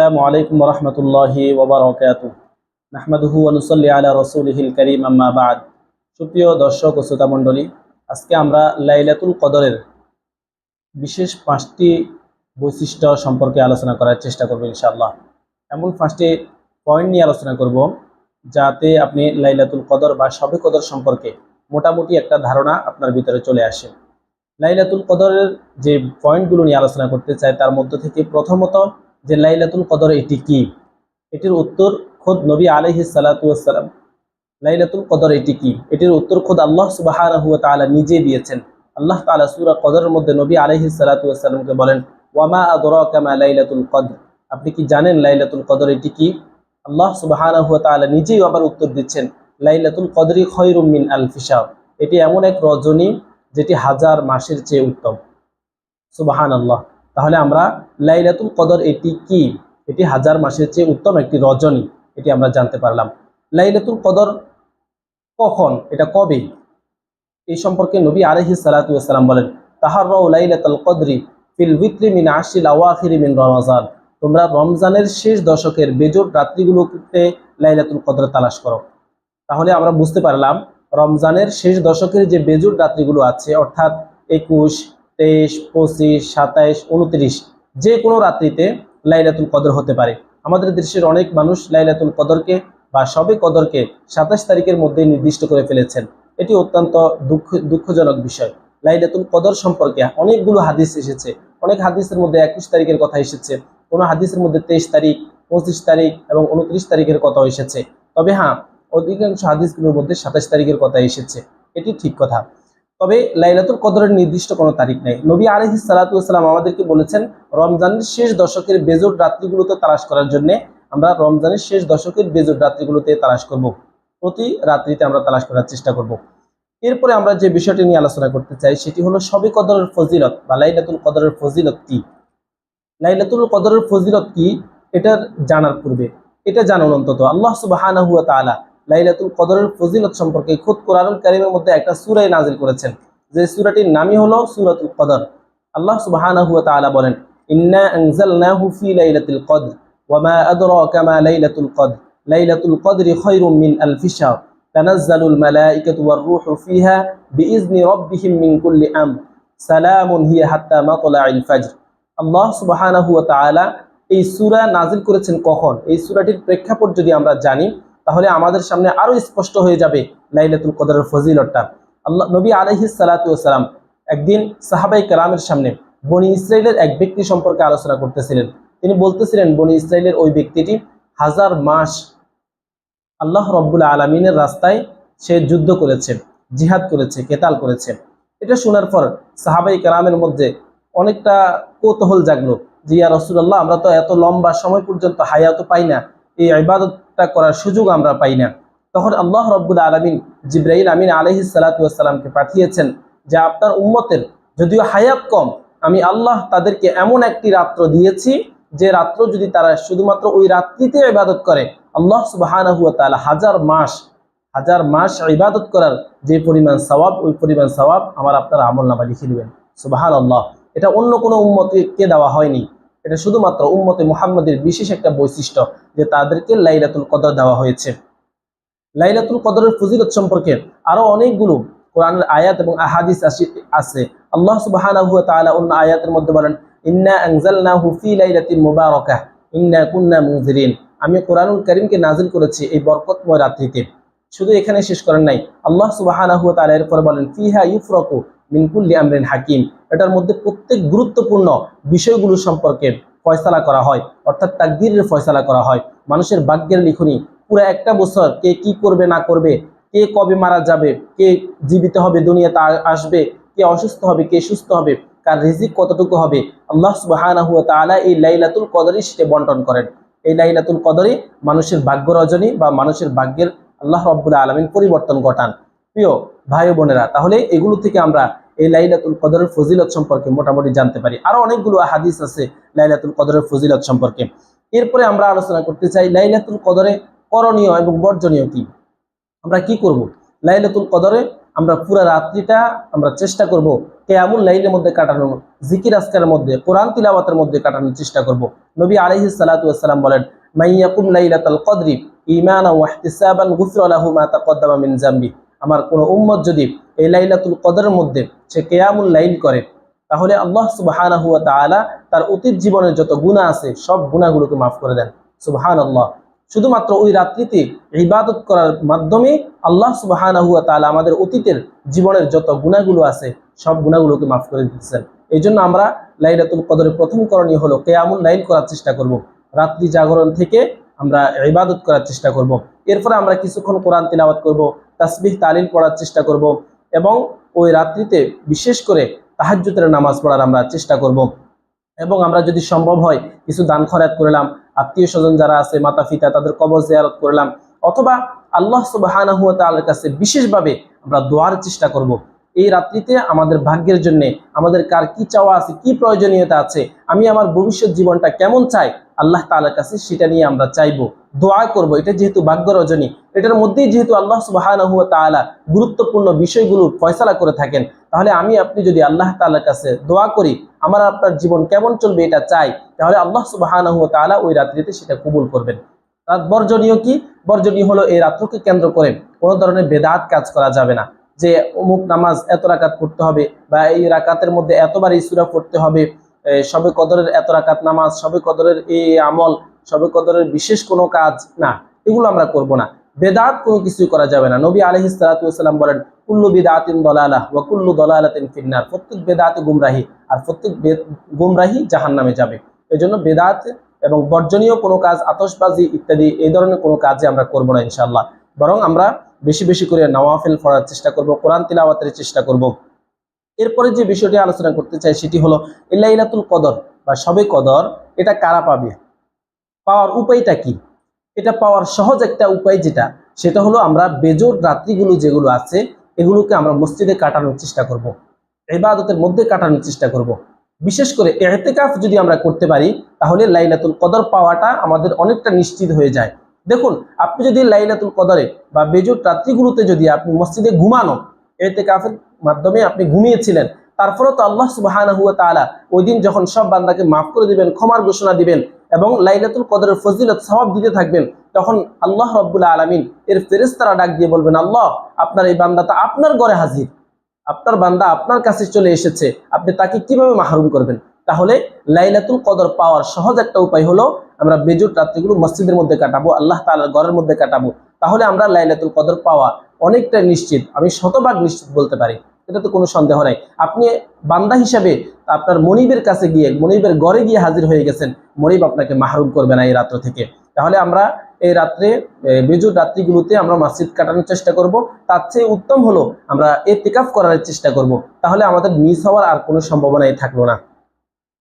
আসসালামু আলাইকুম রহমতুল্লাহি ওবরাকাত নাহমাদুহু আনুসল্লি আলা রসুলহিল করিম, আম্মা বাদ। সুপ্রিয় দর্শক ও শ্রোতামণ্ডলী আজকে আমরা লাইলাতুল কদরের বিশেষ পাঁচটি বৈশিষ্ট্য সম্পর্কে আলোচনা করার চেষ্টা করব ইনশাআল্লাহ। এমন পাঁচটি পয়েন্ট নিয়ে আলোচনা করব যাতে আপনি লাইলাতুল কদর বা সবে কদর সম্পর্কে মোটামুটি একটা ধারণা আপনার ভিতরে চলে আসে। লাইলাতুল কদরের যে পয়েন্টগুলো নিয়ে আলোচনা করতে চাই, তার মধ্যে থেকে প্রথমত যে লাইলাতুল কদর এটি কি? এটির উত্তর খোদ নবী আলহি সালাতাম লাইলাতুল কদর এটি কি? এটির উত্তর খোদ আল্লাহ সুবাহ নিজে দিয়েছেন। আল্লাহ তালা সুরা কদরের মধ্যে নবী আলহি সালাতামকে বলেন, ওয়ামা আদর কামা লাইলাতুল কদর? আপনি কি জানেন লাইলাতুল কদর এটি কি? আল্লাহ সুবাহ নিজেই আবার উত্তর দিচ্ছেন, লাইলাতুল কদরি খৈরুমিন আল ফিসাব এটি এমন এক রজনী যেটি হাজার মাসের চেয়ে উত্তম। সুবাহান আল্লাহ তাহলে আমরা লাইলাতুল কদর এটি কি? এটি হাজার মাসের চেয়ে উত্তম একটি রজনী, এটি আমরা জানতে পারলাম। লাইলাতুল কদর কখন? এটা কবে? এই সম্পর্কে নবী আলহি সালাতাম বলেন তাহার লাইলাতুল কদরি ফিল উইত্রি মিন আশিল আওয়াখিরি মিন রমাজান। তোমরা রমজানের শেষ দশকের বেজোর রাত্রিগুলোতে লাইলাতুল কদর তালাশ করো। তাহলে আমরা বুঝতে পারলাম, রমজানের শেষ দশকের যে বেজুর রাত্রিগুলো আছে, অর্থাৎ একুশ তেইশ, পঁচিশ, সাতাইশ, উনত্রিশ যে কোনো রাত্রিতে লাইলাতুল কদর হতে পারে। আমাদের দেশের অনেক মানুষ লাইলাতুল কদরকে বা সবে কদরকে সাতাশ তারিখের মধ্যে নির্দিষ্ট করে ফেলেছেন। এটি অত্যন্ত দুঃখ, দুঃখজনক বিষয়। লাইলাতুল কদর সম্পর্কে অনেকগুলো হাদিস এসেছে। অনেক হাদিসের মধ্যে একুশ তারিখের কথা এসেছে। কোনো হাদিসের মধ্যে তেইশ তারিখ, পঁচিশ তারিখ এবং উনত্রিশ তারিখের কথা এসেছে। তবে হ্যাঁ অধিকাংশ হাদিসগুলোর মধ্যে সাতাশ তারিখের কথা এসেছে। এটি ঠিক কথা। তবে লাইলাতুল কদরের নির্দিষ্ট কোনো তারিখ নেই। নবী আলহি সালাতাম আমাদেরকে বলেছেন, রমজানের শেষ দশকের বেজোর রাত্রিগুলোতে তালাশ করার জন্য আমরা রমজানের শেষ দশকের বেজোর রাত্রিগুলোতে তালাশ করব। প্রতি রাত্রিতে আমরা তালাশ করার চেষ্টা করব। এরপরে আমরা যে বিষয়টি নিয়ে আলোচনা করতে চাই, সেটি হলো সবে কদরের ফজিলত বা লাইলাতুল কদরের ফজিলত কি? লাইলাতুল কদরের ফজিলত কি? এটার জানার পূর্বে। এটা জানুন অন্তত। আল্লাহ সুবাহ লাইলাতুল কদরের ফজিলত সম্পর্কে খুদ কোরআনুল কারিমের মধ্যে একটা সুরাই নাজিল করেছেন। যে সুরাটির নামই হলো সুরাতুল কদর। আল্লাহ তাআলা বলেন এই নাজিল করেছেন কখন? এই সূরাটির প্রেক্ষাপট যদি আমরা জানি তাহলে আমাদের সামনে আরও স্পষ্ট হয়ে যাবে লাইলাতুল কদরের ফজিলতটা। আল্লাহ, নবী আলহি সালাতাম একদিন সাহাবাই কালামের সামনে বনি ইসরায়েলের এক ব্যক্তি সম্পর্কে আলোচনা করতেছিলেন। তিনি বলতেছিলেন, বনি ইসরায়েলের ওই ব্যক্তিটি হাজার মাস আল্লাহ রব্বুল আলমিনের রাস্তায় সে যুদ্ধ করেছে, জিহাদ করেছে, কেতাল করেছে। এটা শোনার পর সাহাবাই কালামের মধ্যে অনেকটা কৌতূহল জাগলো যে, ইয়া রসুল্লাহ আমরা তো এত লম্বা সময় পর্যন্ত হায়াত পাই না। এই ইবাদতটা করার সুযোগ আমরা পাই না। তখন আল্লাহ রব্বুল আলমিন জিব্রাহিল আমিন আলহি সালাতামকে পাঠিয়েছেন যে, আপনার উম্মতের যদিও হায়াত কম, আমি আল্লাহ তাদেরকে এমন একটি রাত্র দিয়েছি যে রাত্র যদি তারা শুধুমাত্র ওই রাত্রিতে ইবাদত করে, আল্লাহ সুবাহ হাজার মাস হাজার মাস ইবাদত করার যে পরিমাণ সওয়াব, ওই পরিমাণ সওয়াব আমার আপনার আমল নামা লিখে দেবেন। সুবাহান আল্লাহ এটা অন্য কোনো উম্মতকে দেওয়া হয়নি। এটা শুধুমাত্র উম্মতে মুহাম্মদের বিশেষ একটা বৈশিষ্ট্য যে তাদেরকে লাইলাতুল কদর দেওয়া হয়েছে। লাইলাতুল কদরের ফজিলত সম্পর্কে আরও অনেকগুলো কোরআনের আয়াত এবং আহাদিস আছে। আল্লাহ সুবহানাহু ওয়া তাআলা অন্য আয়াতের মধ্যে বলেন, ইন্না আনজালনাহু ফি লাইলাতিন মুবারাকাহ, ইন্না কুন্না মুনজিরিন। আমি কোরআনুল কারীমকে নাজিল করেছি এই বরকতময় রাত্রিতে। শুধু এখানে শেষ করেন নাই। আল্লাহ সুবহানাহু ওয়া তাআলা এরপর বলেন, ফিহা ইউফরাকু মিন কুল্লি আমরিন হাকিম। এটার মধ্যে প্রত্যেক গুরুত্বপূর্ণ বিষয়গুলো সম্পর্কে ফয়সালা করা হয়, অর্থাৎ তাকদিরের ফয়সালা করা হয়। মানুষের ভাগ্যের লিখনি পুরো একটা বছর কে কি করবে, না করবে, কে কবে মারা যাবে, কে জীবিত হবে, দুনিয়াতে আসবে, কে অসুস্থ হবে, কে সুস্থ হবে, কার রিজিক কতটুকু হবে, আল্লাহ সুবাহানাহু তাআলা এই লাইলাতুল কদরই সেটা বন্টন করেন। এই লাইলাতুল কদরই মানুষের ভাগ্য রজনী বা মানুষের ভাগ্যের আল্লাহ রব্বুল আলমিন পরিবর্তন ঘটান। প্রিয় ভাই বোনেরা, তাহলে এগুলো থেকে আমরা এই লাইলাতুল কদরের ফজিলত সম্পর্কে মোটামুটি জানতে পারি। আরও অনেকগুলো হাদিস আছে লাইলাতুল কদরের ফজিলত সম্পর্কে। এরপরে আমরা আলোচনা করতে চাই লাইলাতুল কদরে করণীয় এবং বর্জনীয় কি। আমরা কি করব? লাইলাতুল কদরে আমরা পুরো রাত্রিটা আমরা চেষ্টা করব কেয়ামুল লাইলের মধ্যে কাটানোর, জিকির আজকারের মধ্যে, কোরআন তিলাওয়াতের মধ্যে কাটানোর চেষ্টা করব। নবী আলহি সালাতু ওয়াসালাম বলেন, মাইয়াকুম লাইলাতাল কদরি ঈমানা ওয়া ইহতিসাবান গুফরা লাহু মা তাকদ্দামা মিন জামবি। আমার কোনো উম্মত যদি এই লাইলাতুল কদরের মধ্যে সে কেয়ামুল লাইল করে, তাহলে আল্লাহ সুবহানাহু ওয়া তাআলা তার অতীত জীবনের যত গুনাহ আছে, সব গুণাগুলোকে মাফ করে দেন। সুবহানাল্লাহ। শুধুমাত্র ওই রাত্রিতে ইবাদত করার মাধ্যমে আল্লাহ সুবহানাহু ওয়া তাআলা আমাদের অতীতের জীবনের যত গুণাগুলো আছে, সব গুণাগুলোকে মাফ করে দিচ্ছেন এই জন্য আমরা লাইলাতুল কদরের প্রথম করণীয় হলো কেয়ামুল লাইল করার চেষ্টা করব। রাত্রি জাগরণ থেকে আমরা ইবাদত করার চেষ্টা করব। এরপরে আমরা কিছুক্ষণ কোরআন তিলাওয়াত করব, তাসবিহ, তালিল পড়ার চেষ্টা করব এবং ওই রাত্রিতে বিশেষ করে তাহাজ্জুদের নামাজ পড়ার আমরা চেষ্টা করব। এবং আমরা যদি সম্ভব হয় কিছু দান খরাত করলাম, আত্মীয় স্বজন যারা আছে, মাতা পিতা, তাদের কবর জিয়ারত করলাম, অথবা আল্লাহ সুবাহানাহু ওয়া তাআলার কাছে বিশেষভাবে আমরা দোয়ার চেষ্টা করব। এই রাত্রিতে আমাদের ভাগ্যের জন্য আমাদের কার কি চাওয়া আছে, কি প্রয়োজনীয়তা আছে, আমি আমার ভবিষ্যৎ জীবনটা কেমন চাই আল্লাহ তাআলার কাছে সেটা নিয়ে আমরা চাইব, দোয়া করব। এটা যেহেতু ভাগ্য রজনী, এটার মধ্যেই যেহেতু আল্লাহ তাআলা গুরুত্বপূর্ণ বিষয়গুলো ফয়সালা করে থাকেন, তাহলে আমি আপনি যদি আল্লাহ তাআলার কাছে দোয়া করি, আমার আপনার জীবন কেমন চলবে এটা চাই, তাহলে আল্লাহ সুবাহানাহু ওয়া তাআলা ওই রাত্রিতে সেটা কবুল করবেন। রাত বর্জনীয় কি? বর্জনীয় হলো এই রাত্রকে কেন্দ্র করে কোনো ধরনের বেদাত কাজ করা যাবে না, যে অমুক নামাজ এত রাকাত পড়তে হবে বা এই রাকাতের মধ্যে এতবার এই সুরা পড়তে হবে সবে কদরের এত রাকাত নামাজ, সবে কদরের এই আমল, সবে কদরের বিশেষ কোনো কাজ না, এগুলো আমরা করব না। বেদাত কোনো কিছু করা যাবে না। নবী আলহি সালাতাম বলেন, কুল্লু বিদাতিন দলালাহ ওয়া কুল্লু দলালাতিন ফিন্নার। প্রত্যেক বেদাতে গুমরাহি, আর প্রত্যেক বে- গুমরাহি জাহান নামে যাবে। এই জন্য বেদাত এবং বর্জনীয় কোনো কাজ, আতশবাজি ইত্যাদি, এই ধরনের কোনো কাজে আমরা করব না ইনশাল্লাহ বরং আমরা বেশি বেশি করে নওয়াফিল পড়ার চেষ্টা করব, কোরআন তিলাওয়াতের চেষ্টা করব। এরপরে যে বিষয়টি আলোচনা করতে চাই সেটি হলো ইল্লাইলাতুল কদর বা সবে কদর, এটা কারা পাবে পাওয়ার উপায়টা কি এটা পাওয়ার সহজ একটা উপায় যেটা, সেটা হলো আমরা বেজোর রাত্রিগুলো যেগুলো আছে, এগুলোকে আমরা মসজিদে কাটানোর চেষ্টা করব। ইবাদতের মধ্যে কাটানোর চেষ্টা করব। বিশেষ করে এতেকাফ যদি আমরা করতে পারি, তাহলে লাইলাতুল কদর পাওয়াটা আমাদের অনেকটা নিশ্চিত হয়ে যায় দেখুন, আপনি যদি লাইলাতুল কদরে বা বেজোর রাত্রিগুলোতে যদি আপনি মসজিদে ঘুমানো এতেকাফের মাধ্যমে আপনি ঘুমিয়েছিলেন। তারপরেও তো আল্লাহ সুবহানাহু ওয়া তাআলা ওই দিন যখন সব বান্দাকে মাফ করে দিবেন, ক্ষমার ঘোষণা দিবেন এবং লাইলাতুল কদরের ফজিলত, সওয়াব দিতে থাকবেন, তখন আল্লাহ রাব্বুল আলামিন এর ফেরেশতারা ডাক দিয়ে বলবেন, আল্লাহ, আপনার এই বান্দাটা আপনার ঘরে হাজির। আপনার বান্দা আপনার কাছে চলে এসেছে। আপনি তাকে কীভাবে মাহরুম করবেন? তাহলে লাইলাতুল কদর পাওয়ার সহজ একটা উপায় হলো, আমরা বেজুর রাত্রিগুলো মসজিদের মধ্যে কাটাবো, আল্লাহ তাআলার ঘরের মধ্যে কাটাবো। তাহলে আমরা লাইলাতুল কদর পাওয়া অনেকটা নিশ্চিত, আমি শতভাগ নিশ্চিত বলতে পারি, এটা তো কোনো সন্দেহ নাই। আপনি বান্দা হিসাবে আপনার মনিবের কাছে গিয়ে, মনিবের গড়ে গিয়ে হাজির হয়ে গেছেন, মনিব আপনাকে মাহরুম করবে না এই রাত্র থেকে। তাহলে আমরা এই রাত্রে বেজুর রাত্রিগুলোতে আমরা মসজিদ কাটানোর চেষ্টা করব। তার চেয়ে উত্তম হলো, আমরা এ টেকআপ করার চেষ্টা করব। তাহলে আমাদের মিস হওয়ার আর কোনো সম্ভাবনাই থাকল না।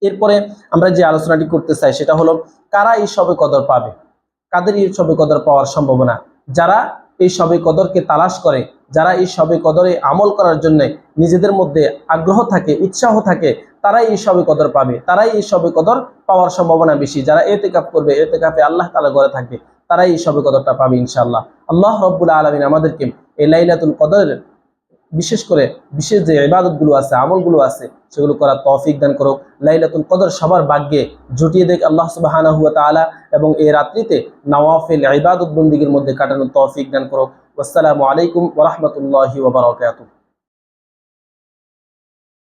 এরপরে আমরা যে আলোচনাটি করতে চাই, সেটা হলো, কারা এই সবে কদর পাবে? কাদের এই সবে কদর পাওয়ার সম্ভাবনা? যারা এই সবে কদরকে তালাশ করে। যারা এই সবে কদরে আমল করার জন্য নিজেদের মধ্যে আগ্রহ থাকে, উৎসাহ থাকে, তারাই এই সবে কদর পাবে। তারাই এই সবে কদর পাওয়ার সম্ভাবনা বেশি। যারা এতে কাপ করবে এতে কাপে আল্লাহ তালা গড়ে থাকবে, তারাই এই সবে কদরটা পাবে ইনশাল্লাহ আল্লাহ রব্বুল আলমিন আমাদেরকে এই লাইলাতুল কদরের বিশেষ করে বিশেষ যে ইবাদতগুলো আছে, আমলগুলো আছে, সেগুলো করার তৌফিক দান করুক। লাইলাতুল কদর সবার ভাগ্যে জুটিয়ে দেখ আল্লাহ সুবহানাহু ওয়া তাআলা এবং এই রাত্রিতে নওয়াফিল ইবাদত বন্দীগীর মধ্যে কাটানোর তৌফিক দান করুক। আসসালামু আলাইকুম ওয়া রাহমাতুল্লাহি ওয়া বারাকাতুহু।